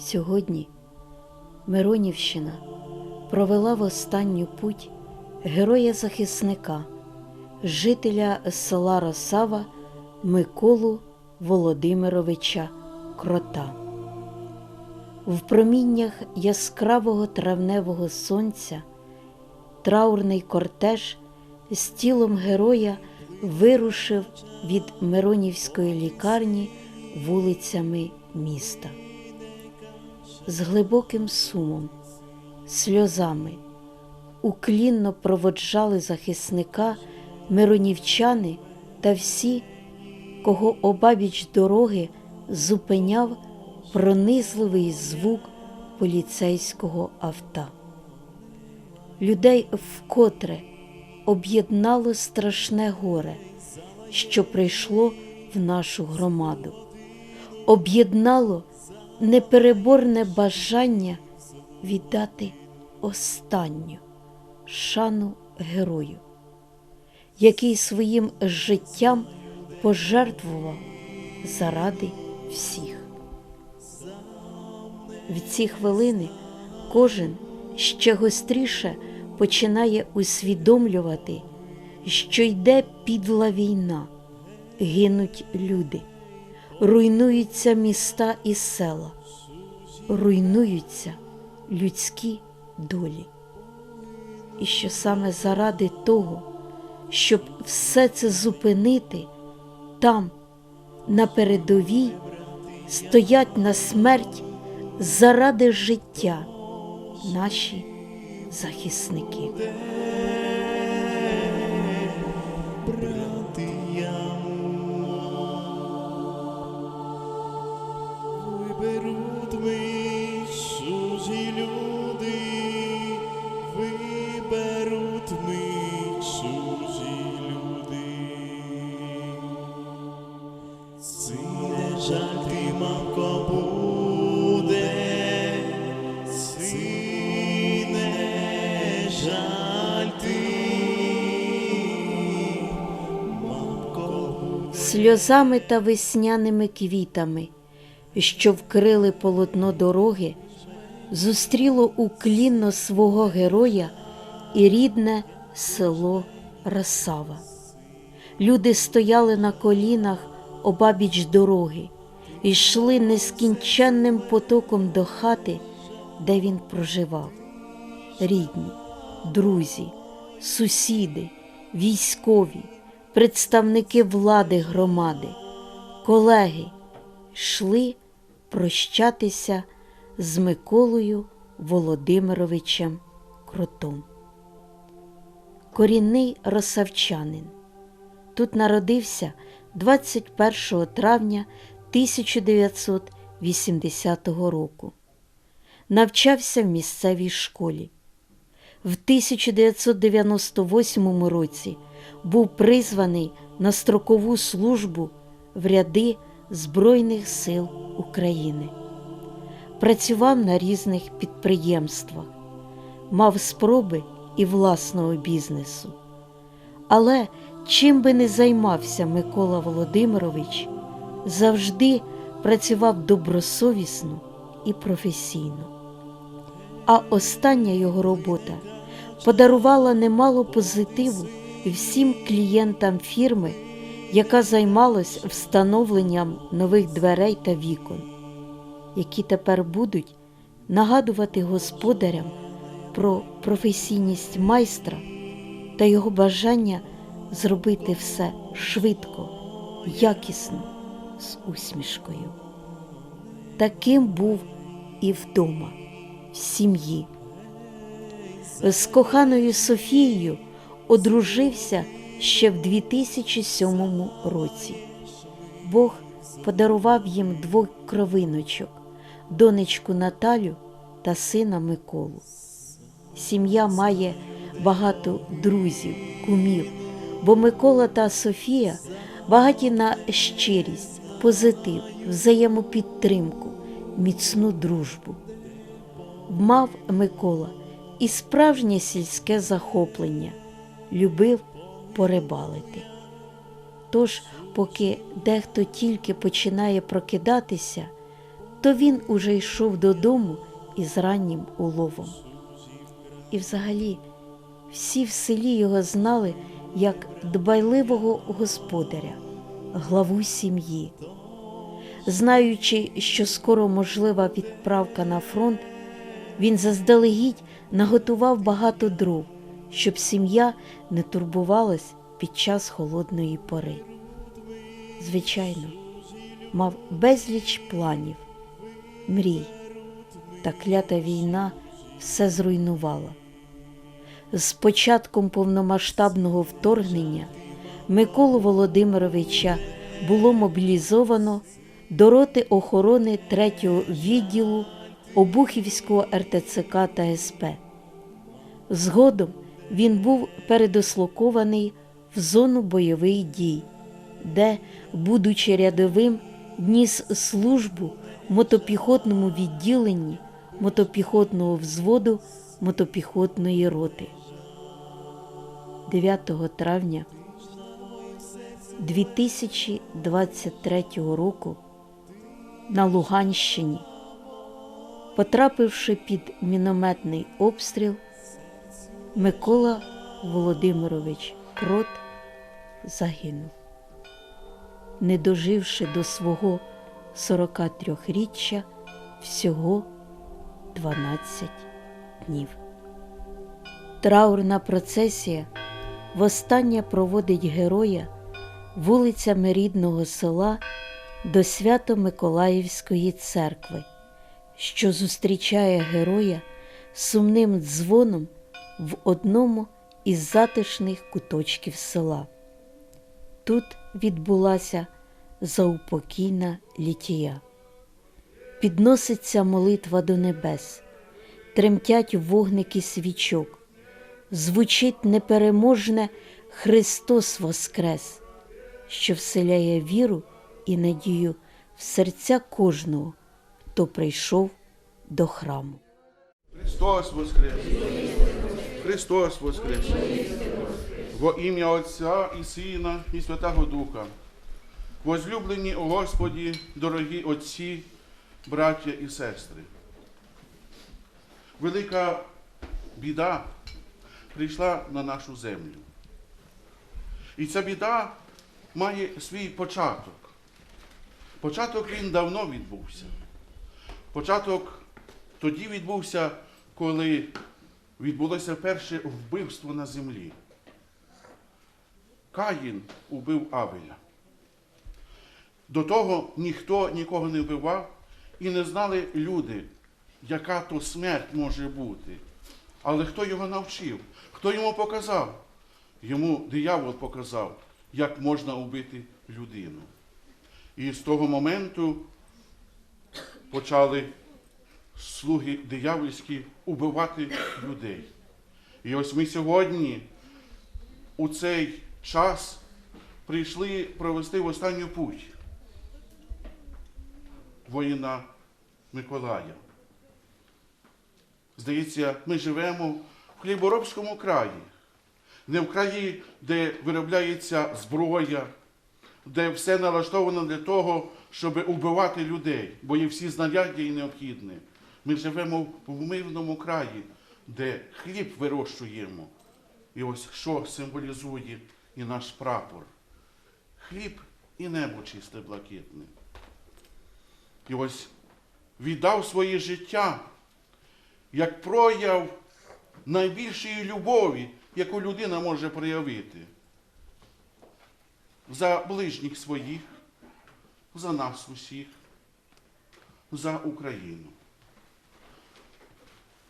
Сьогодні Миронівщина провела в останню путь героя-захисника, жителя села Росава Миколу Володимировича Крота. В проміннях яскравого травневого сонця траурний кортеж з тілом героя вирушив від Миронівської лікарні вулицями міста. З глибоким сумом, сльозами уклінно проводжали захисника миронівчани та всі, кого обабіч дороги зупиняв пронизливий звук поліцейського авто. Людей вкотре об'єднало страшне горе, що прийшло в нашу громаду, об'єднало непереборне бажання віддати останню шану герою, який своїм життям пожертвував заради всіх. В ці хвилини кожен ще гостріше починає усвідомлювати, що йде підла війна, гинуть люди, руйнуються міста і села, руйнуються людські долі. І що саме заради того, щоб все це зупинити, там, на передовій, стоять на смерть заради життя наші захисники. Сльозами та весняними квітами, що вкрили полотно дороги, зустріло уклінно свого героя і рідне село Росава. Люди стояли на колінах обабіч дороги йшли нескінченним потоком до хати, де він проживав. Рідні, друзі, сусіди, військові, представники влади громади, колеги йшли прощатися з Миколою Володимировичем Кротом. Корінний росавчанин. Тут народився 21 травня 1980 року. Навчався в місцевій школі. В 1998 році був призваний на строкову службу в ряди Збройних сил України. Працював на різних підприємствах, мав спроби і власного бізнесу. Але чим би не займався Микола Володимирович, завжди працював добросовісно і професійно. А остання його робота подарувала немало позитиву всім клієнтам фірми, яка займалась встановленням нових дверей та вікон, які тепер будуть нагадувати господарям про професійність майстра та його бажання зробити все швидко, якісно, з усмішкою. Таким був і вдома, в сім'ї. З коханою Софією одружився ще в 2007 році. Бог подарував їм двох кровиночок, донечку Наталю та сина Миколу. Сім'я має багато друзів, кумів, бо Микола та Софія багаті на щирість, позитив, взаємопідтримку, міцну дружбу. Мав Микола і справжнє сільське захоплення, любив порибалити. Тож, поки дехто тільки починає прокидатися, то він уже йшов додому із раннім уловом. І взагалі всі в селі його знали як дбайливого господаря, главу сім'ї. Знаючи, що скоро можлива відправка на фронт, він заздалегідь наготував багато дров, щоб сім'я не турбувалась під час холодної пори. Звичайно, мав безліч планів, мрій, та клята війна все зруйнувала. З початком повномасштабного вторгнення Миколу Володимировича було мобілізовано до роти охорони 3-го відділу Обухівського РТЦК та СП. Згодом він був передислокований в зону бойових дій, де, будучи рядовим, ніс службу в мотопіхотному відділенні мотопіхотного взводу мотопіхотної роти. 9 травня 2023 року на Луганщині, потрапивши під мінометний обстріл, Микола Володимирович Крот загинув, не доживши до свого 43-річчя всього 12 днів. Траурна процесія востаннє проводить героя вулицями рідного села до Свято-Миколаївської церкви, що зустрічає героя сумним дзвоном в одному із затишних куточків села. Тут відбулася заупокійна літія. Підноситься молитва до небес, тремтять вогники свічок, звучить непереможне Христос Воскрес, що вселяє віру і надію в серця кожного, хто прийшов до храму. Христос Воскрес! Христос Воскрес! Во ім'я Отця і Сина, і Святого Духа. Возлюблені у Господі, дорогі отці, браття і сестри. Велика біда прийшла на нашу землю. І ця біда має свій початок. Початок він давно відбувся. Початок тоді відбувся, коли відбулося перше вбивство на землі. Каїн убив Авеля. До того ніхто нікого не вбивав і не знали люди, яка то смерть може бути. Але хто його навчив? Хто йому показав? Йому диявол показав, як можна убити людину. І з того моменту почали слуги диявольські убивати людей. І ось ми сьогодні у цей час прийшли провести в останню путь воїна Миколая. Здається, ми живемо в хліборобському краї, не в краї, де виробляється зброя, де все налаштовано для того, щоб убивати людей, бо є всі знаряддя і необхідне. Ми живемо в мирному краї, де хліб вирощуємо. І ось що символізує і наш прапор. Хліб і небо чисте блакитне. І ось віддав своє життя як прояв найбільшої любові, яку людина може проявити. За ближніх своїх, за нас усіх, за Україну.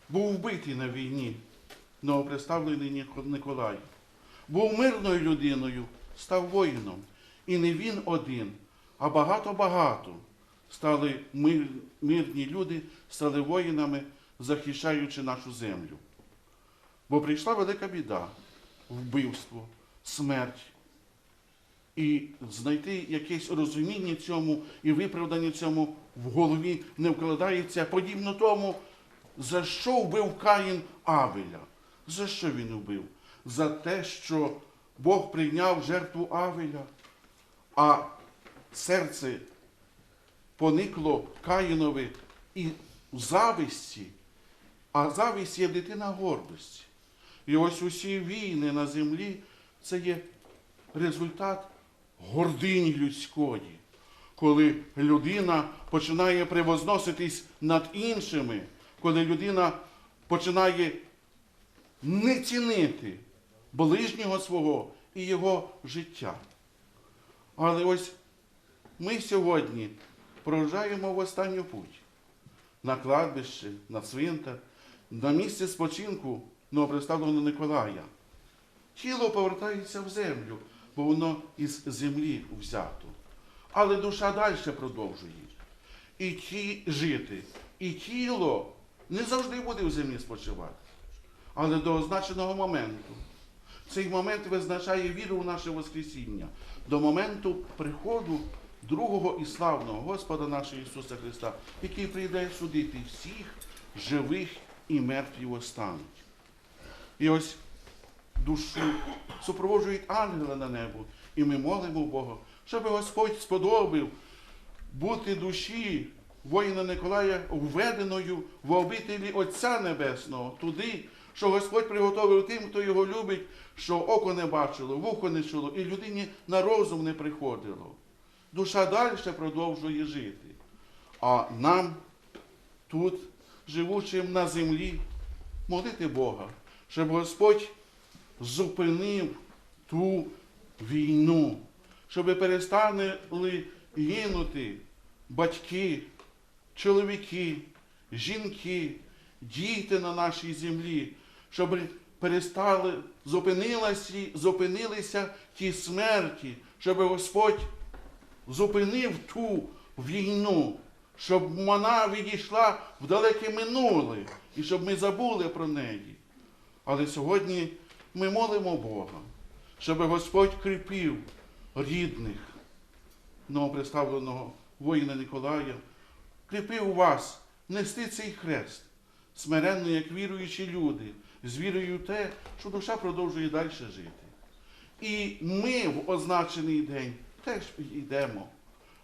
Був вбитий на війні новоприставлений Николай. Був мирною людиною, став воїном. І не він один, а багато-багато стали мир, мирні люди, стали воїнами, захищаючи нашу землю. Бо прийшла велика біда, вбивство, смерть. І знайти якесь розуміння цьому і виправдання цьому в голові не вкладається, подібно тому, за що вбив Каїн Авеля? За що він вбив? За те, що Бог прийняв жертву Авеля, а серце поникло Каїнові і в зависті, а зависть є дитина гордості. І ось усі війни на землі це є результат гордині людської, коли людина починає превозноситись над іншими, коли людина починає не цінити ближнього свого і його життя. Але ось ми сьогодні проважаємо в останню путь на кладбище, на цвинтар, на місце спочинку новоприставленого Николая. Тіло повертається в землю, бо воно із землі взято. Але душа далі продовжує. І ті жити. І тіло не завжди буде в землі спочивати, але до означеного моменту. Цей момент визначає віру у наше Воскресіння до моменту приходу другого і славного Господа нашого Ісуса Христа, який прийде судити всіх живих і мертвих остануть. І ось душу супроводжують ангели на небо, і ми молимо Бога, щоб Господь сподобав бути душі воїна Николая введеною в обителі Отця Небесного, туди, що Господь приготовив тим, хто його любить, що око не бачило, вухо не чуло, і людині на розум не приходило. Душа далі продовжує жити. А нам тут, живучим на землі, молити Бога, щоб Господь зупинив ту війну, щоб перестали гинути батьки, чоловіки, жінки, діти на нашій землі, щоб перестали, зупинилися, зупинилися ті смерті, щоб Господь зупинив ту війну, щоб вона відійшла в далеке минуле, і щоб ми забули про неї. Але сьогодні ми молимо Бога, щоб Господь кріпив рідних новоприставленого воїна Николая, кріпив вас нести цей хрест, смиренно, як віруючі люди, з вірою в те, що душа продовжує далі жити. І ми в означений день теж йдемо.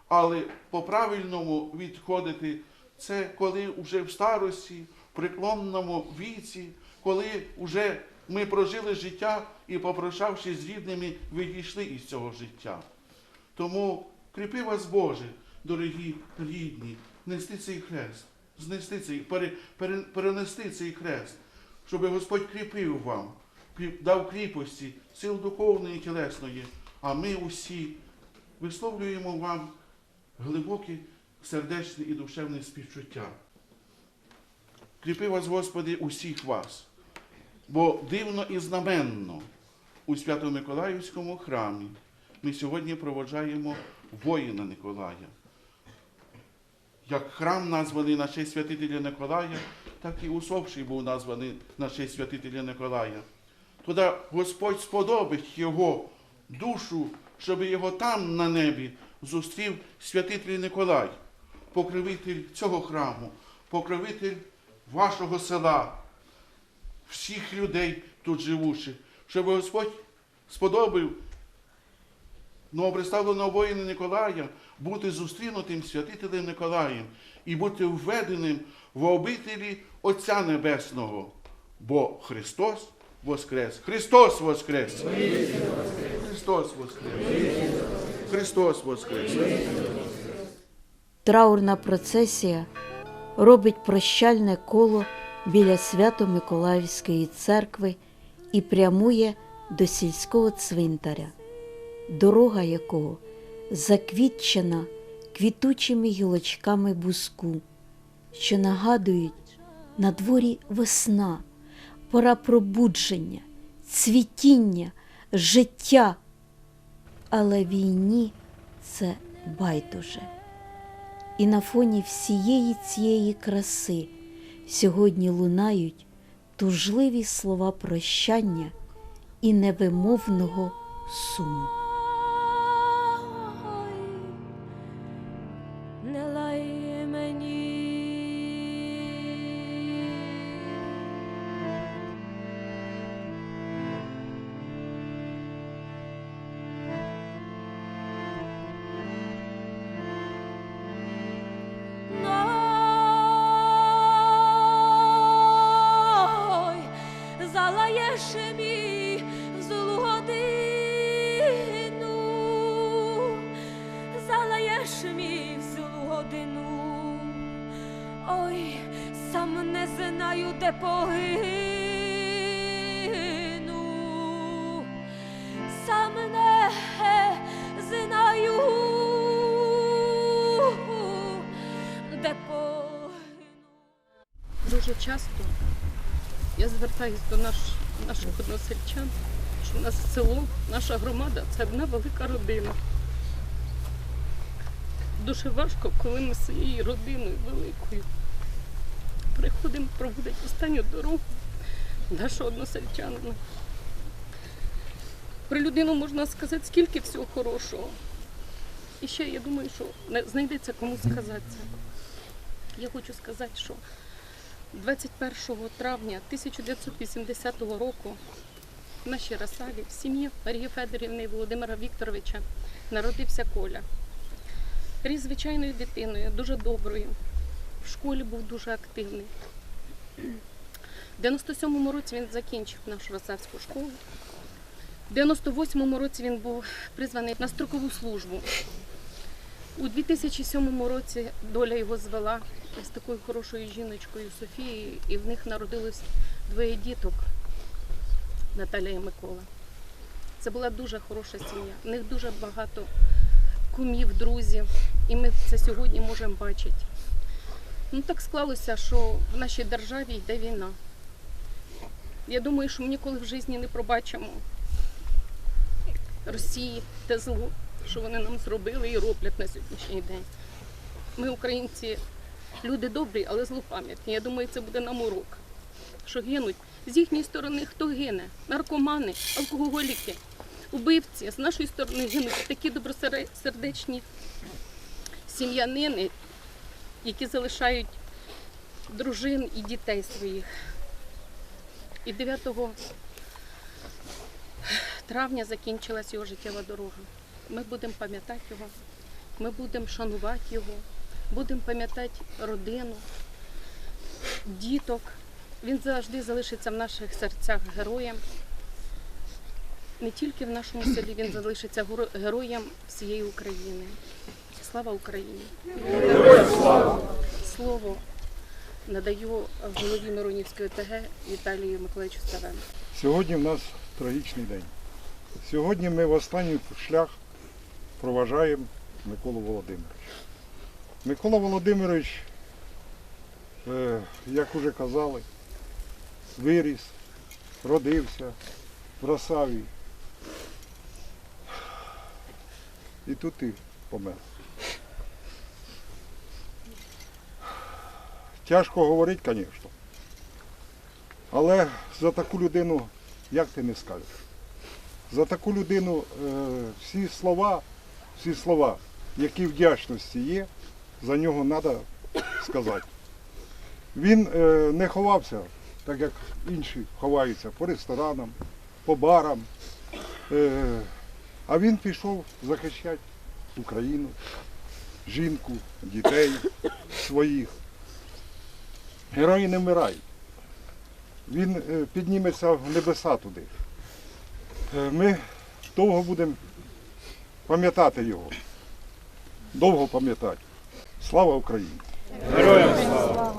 Але по-правильному відходити це коли вже в старості, преклонному віці, коли вже ми прожили життя і, попрощавшись з рідними, відійшли із цього життя. Тому кріпи вас, Боже, дорогі рідні, нести цей хрест, знести цей, пере, пере- перенести цей хрест, щоб Господь кріпив вам, дав кріпості, сил духовної і тілесної, а ми усі висловлюємо вам глибоке сердечне і душевне співчуття. Кріпи вас, Господи, усіх вас, бо дивно і знаменно у Свято-Миколаївському храмі ми сьогодні проводжаємо воїна Николая. Як храм названий на честь святителя Николая, так і усопший був названий на честь святителя Николая. Туди Господь сподобить його душу, щоб його там на небі зустрів святитель Николай, покровитель цього храму, покровитель вашого села, всіх людей тут живучих, щоб Господь сподобав новоприставленого воїна Николая бути зустрінутим святителем Николаєм і бути введеним в обителі Отця Небесного. Бо Христос Воскрес! Христос Воскрес! Христос Воскрес! Христос Воскрес! Траурна процесія робить прощальне коло біля Свято-Миколаївської церкви і прямує до сільського цвинтаря, дорога якого заквітчена квітучими гілочками буску, що нагадують на дворі весна, пора пробудження, цвітіння, життя. Але війні це байдуже. І на фоні всієї цієї краси сьогодні лунають тужливі слова прощання і невимовного суму. Ой, сам не знаю, де погину, сам не знаю, де погину. Дуже часто я звертаюся до наш, наших односельчан, що в нас село, наша громада це одна велика родина. Дуже важко, коли ми з своєю родиною великою приходимо проводити останню дорогу нашого односельчанина. Про людину можна сказати скільки всього хорошого. І ще я думаю, що знайдеться кому сказати це. Я хочу сказати, що 21 травня 1980 року в нашій Расаві в сім'ї Марії Федорівни і Володимира Вікторовича народився Коля. Ріс звичайною дитиною, дуже доброю. В школі був дуже активний. В 97-му році він закінчив нашу Росавську школу. В 98-му році він був призваний на строкову службу. У 2007 році доля його звела з такою хорошою жіночкою Софією, і в них народилось двоє діток Наталя і Микола. Це була дуже хороша сім'я. В них дуже багато кумів, друзів, і ми це сьогодні можемо бачити. Ну так склалося, що в нашій державі йде війна. Я думаю, що ми ніколи в житті не пробачимо Росії те зло, що вони нам зробили і роблять на сьогоднішній день. Ми, українці, люди добрі, але злопам'ятні. Я думаю, це буде нам урок. Що гинуть з їхньої сторони хто гине? Наркомани, алкоголіки, убивці. З нашої сторони гинуть такі добросердечні сім'янини, які залишають дружин і дітей своїх. І 9 травня закінчилась його життєва дорога. Ми будемо пам'ятати його, ми будемо шанувати його, будемо пам'ятати родину, діток. Він завжди залишиться в наших серцях героєм. Не тільки в нашому селі, він залишиться героєм всієї України. Слава Україні! Слово надаю голові Миронівської ОТГ Віталію Миколаївичу Ставену. Сьогодні в нас трагічний день. Сьогодні ми в останній шлях проважаємо Миколу Володимировича. Микола Володимирович, е, як уже казали, виріс, родився в Росаві. І тут і помер. Тяжко говорити, звісно. Але за таку людину як ти не скажеш? За таку людину е, всі слова, всі слова, які вдячності є, за нього треба сказати. Він е, не ховався, так як інші ховаються по ресторанам, по барам. Е, а він пішов захищати Україну, жінку, дітей своїх. Герої не вмирають він е, підніметься в небеса туди. Ми довго будемо пам'ятати його. Довго пам'ятати. Слава Україні! Героям слава!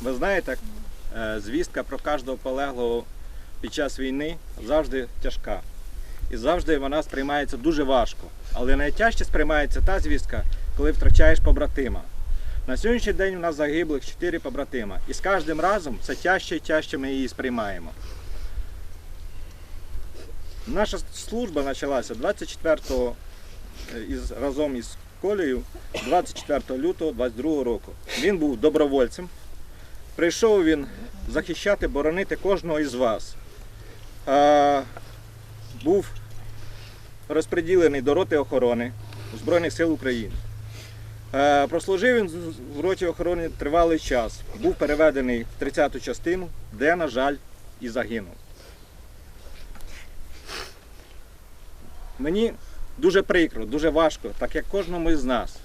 Ви знаєте, е, звістка про кожного полеглого під час війни завжди тяжка. І завжди вона сприймається дуже важко. Але найтяжче сприймається та звістка, коли втрачаєш побратима. На сьогоднішній день у нас загиблих чотири побратима. І з кожним разом все тяжче і тяжче ми її сприймаємо. Наша служба почалася 24-го е, разом із Колею 24 лютого 22 року. Він був добровольцем. Прийшов він захищати, боронити кожного із вас. А, був розподілений до роти охорони Збройних сил України. Е, Прослужив він в роті охорони тривалий час. Був переведений в 30-ту частину, де, на жаль, і загинув. Мені дуже прикро, дуже важко, так як кожному із нас.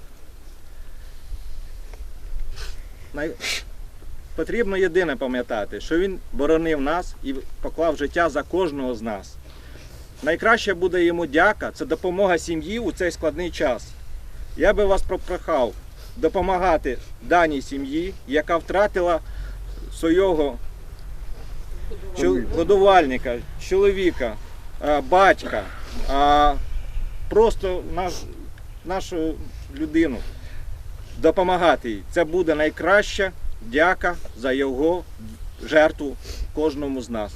Потрібно єдине пам'ятати, що він боронив нас і поклав життя за кожного з нас. Найкраще буде йому дяка це допомога сім'ї у цей складний час. Я би вас попрохав допомагати даній сім'ї, яка втратила свого годувальника, чоловіка, батька, просто наш, нашу людину. Допомагати їй. Це буде найкраща дяка за його жертву кожному з нас.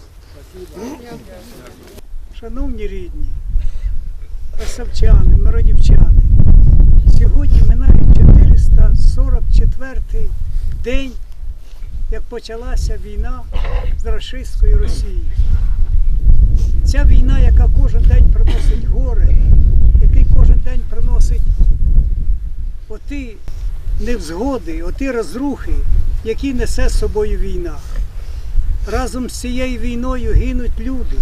Шановні рідні, красавчани, миронівчани, сьогодні минає 444 день, як почалася війна з рашистською Росією. Ця війна, яка кожен день приносить горе, кожен день приносить оті невзгоди, оті розрухи, які несе з собою війна. Разом з цією війною гинуть люди.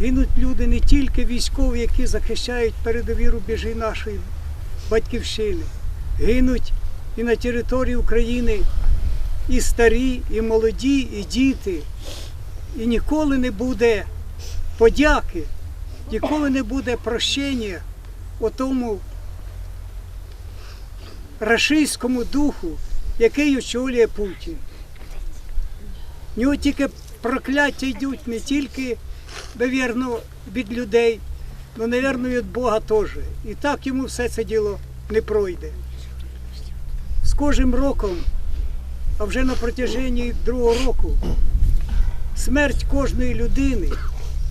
Гинуть люди не тільки військові, які захищають передові рубежі нашої батьківщини. Гинуть і на території України і старі, і молоді, і діти. І ніколи не буде подяки, ніколи не буде прощення о тому рашистському духу, який очолює Путін. В нього тільки прокляття йдуть не тільки, навірно, від людей, але, навірно, від Бога теж. І так йому все це діло не пройде. З кожним роком, а вже на протяженні другого року, смерть кожної людини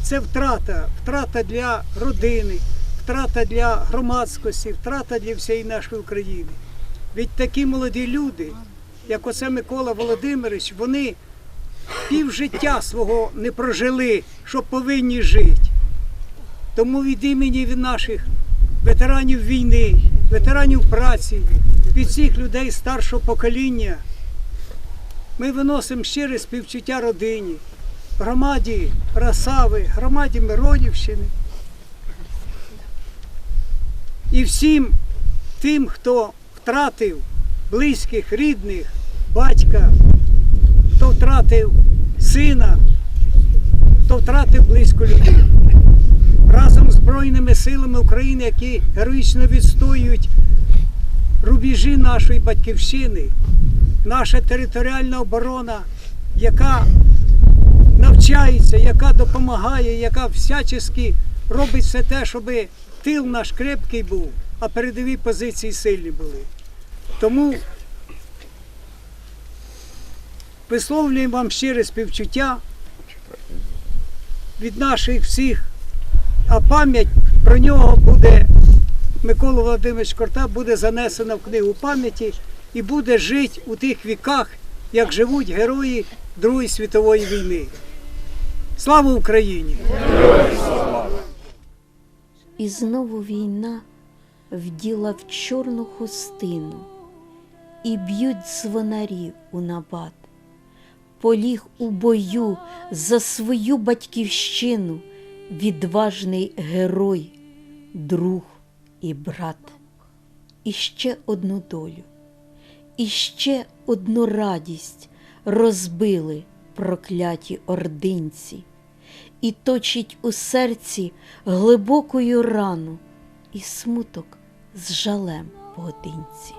це втрата, втрата для родини, втрата для громадськості, втрата для всієї нашої України. Ведь такі молоді люди, як оце Микола Володимирович, вони пів життя свого не прожили, що повинні жити. Тому від імені від наших ветеранів війни, ветеранів праці, від всіх людей старшого покоління, ми виносимо щире співчуття родині, громаді Росави, громаді Миронівщини і всім тим, хто втратив близьких, рідних, батька, хто втратив сина, хто втратив близьку людину. Разом з Збройними силами України, які героїчно відстоюють рубежі нашої батьківщини, наша територіальна оборона, яка навчається, яка допомагає, яка всячески робить все те, щоб тил наш крепкий був, а передові позиції сильні були. Тому висловлюємо вам щире співчуття від наших всіх, а пам'ять про нього буде, Микола Володимирович Корта, буде занесена в книгу пам'яті і буде жити у тих віках, як живуть герої Другої світової війни. Слава Україні! І знову війна вділа в чорну хустину, і б'ють дзвонарі у набат. Поліг у бою за свою батьківщину відважний герой, друг і брат. І ще одну долю, і ще одну радість розбили прокляті ординці і точить у серці глибокою рану, і смуток з жалем поодинці.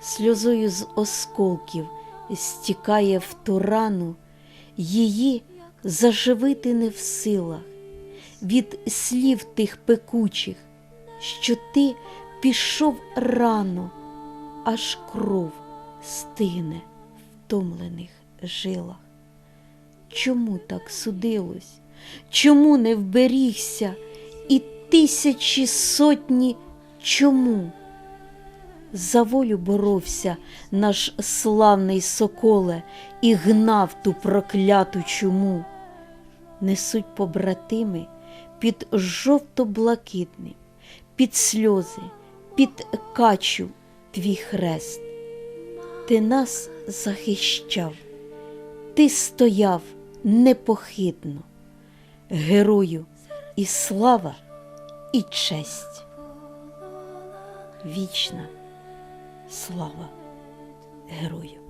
Сльозою з осколків стікає в ту рану, її заживити не в силах, від слів тих пекучих, що ти пішов рано, аж кров стине в втомлених жилах. Чому так судилось? Чому не вберігся? І тисячі сотні чому? За волю боровся наш славний соколе і гнав ту прокляту чуму. Несуть побратими під жовто-блакитним, під сльози, під качу твій хрест. Ти нас захищав, ти стояв непохитно, герою і слава, і честь. Вічна слава герою.